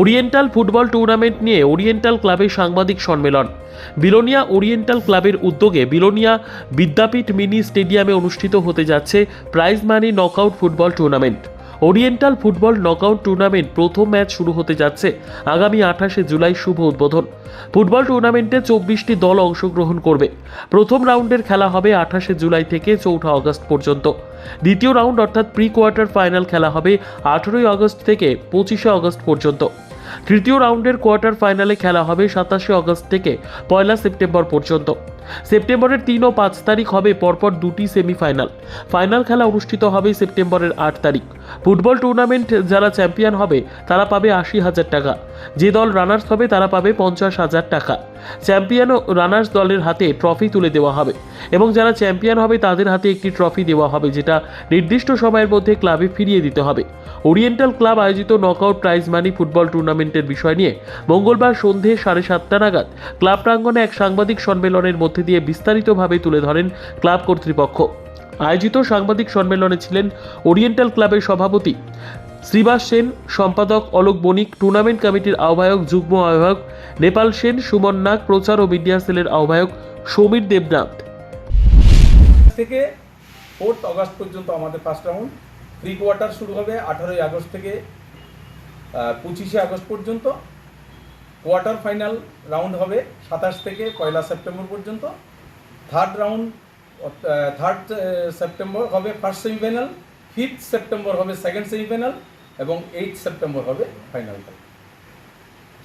Oriental football tournament নিয়ে oriental ক্লাবের সাংবাদিক সম্মেলন। বিলোনিয়া ওরিয়েন্টাল ক্লাবের উদ্যোগে বিলোনিয়া বিদ্যাপীঠ মিনি স্টেডিয়ামে অনুষ্ঠিত হতে যাচ্ছে prize money knockout football tournament. Oriental football knockout tournament প্রথম ম্যাচ শুরু হতে যাচ্ছে আগামী আঠাশে জুলাই শুভ উদ্বোধন। ফুটবল টুর্নামেন্টে চব্বিশটি দল অংশগ্রহণ করবে। প্রথম রাউন্ডের খেলা হবে আঠাশে জুলাই থেকে চৌঠা আগস্ট পর্যন্ত। দ্বিতীয় রাউন্ড অর্থাৎ প্রি কোয়ার্টার ফাইনাল খেলা হবে আঠেরোই আগস্ট থেকে পঁচিশে আগস্ট পর্যন্ত। তৃতীয় রাউন্ডের কোয়ার্টার ফাইনালে খেলা হবে সাতাশে আগস্ট থেকে পয়লা সেপ্টেম্বর পর্যন্ত। সেপ্টেম্বরের তিন ও পাঁচ তারিখ হবে পরপর দুটি সেমিফাইনাল। ফাইনাল খেলা অনুষ্ঠিত হবে সেপ্টেম্বরের আট তারিখ। ফুটবল টুর্নামেন্ট যারা চ্যাম্পিয়ন হবে, তারা পাবে আশি হাজার টাকা। যে দল রানার্স হবে, তারা পাবে পঞ্চাশ হাজার টাকা। চ্যাম্পিয়ন ও রানার্স দলের হাতে ট্রফি তুলে দেওয়া হবে এবং যারা চ্যাম্পিয়ন হবে, তাদের হাতে একটি ট্রফি দেওয়া হবে, যেটা নির্দিষ্ট সময়ের মধ্যে ক্লাবে ফিরিয়ে দিতে হবে। ওরিয়েন্টাল ক্লাব আয়োজিত নকআউট প্রাইজ মানি ফুটবল টুর্নামেন্টের বিষয় নিয়ে মঙ্গলবার সন্ধে সাড়ে সাতটা নাগাদ ক্লাব প্রাঙ্গনে এক সাংবাদিক সম্মেলনের মধ্যে দিয়ে বিস্তারিতভাবে তুলে ধরেন ক্লাব কর্তৃপক্ষ। আয়োজিত সাংবাদিক সম্মেলনে ছিলেন ওরিয়েন্টাল ক্লাবের সভাপতি শ্রীবাস সেন, সম্পাদক অলোক বণিক, টুর্নামেন্ট কমিটির আহ্বায়ক যুগ্ম আহ্বায়ক, নেপাল সেন, সুমন নাগ, প্রচার ও মিডিয়া সেলের আহ্বায়ক সমীর দেবনাথ। থেকে ফোর্থ আগস্ট পর্যন্ত আমাদের ফার্স্ট রাউন্ড। প্রি কোয়ার্টার শুরু হবে আঠারোই আগস্ট থেকে পঁচিশে আগস্ট পর্যন্ত। কোয়ার্টার ফাইনাল রাউন্ড হবে সাতাশ থেকে পয়লা সেপ্টেম্বর পর্যন্ত। থার্ড রাউন্ড থার্ড সেপ্টেম্বর হবে ফার্স্ট সেমিফাইনাল ফিফথ সেপ্টেম্বর হবে সেকেন্ড সেমিফাইনাল এবং এইট সেপ্টেম্বর হবে ফাইনালটা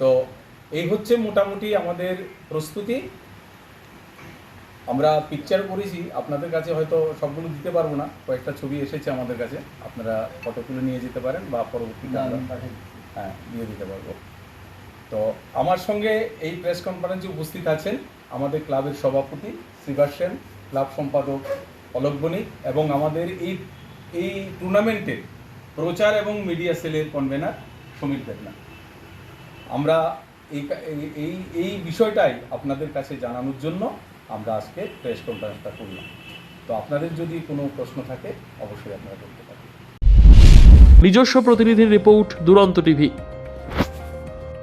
তো এই হচ্ছে মোটামুটি আমাদের প্রস্তুতি। আমরা পিকচার করেছি আপনাদের কাছে হয়তো সবগুলো দিতে পারব না কয়েকটা ছবি এসেছে আমাদের কাছে আপনারা ফটো তুলে নিয়ে যেতে পারেন বা পরবর্তীতে আমরা হ্যাঁ দিয়ে দিতে পারব। তো আমার সঙ্গে এই প্রেস কনফারেন্সে উপস্থিত আছেন আমাদের ক্লাবের সভাপতি শ্রীবাস সেন, ক্লাব সম্পাদক অলোক বণিক এবং আমাদের এই এই টুর্নামেন্টের প্রচার এবং মিডিয়া সেলের কনভেনার সমীর দেবনাথ। আমরা এই, এই- এই এই বিষয়টাই আপনাদের কাছে জানানোর জন্য আমরা আজকে প্রেস কনফারেন্সটা করলাম। তো আপনাদের যদি কোনো প্রশ্ন থাকে, অবশ্যই আপনারা করতে পারেন। নিজস্ব প্রতিনিধির রিপোর্ট দুরন্ত টিভি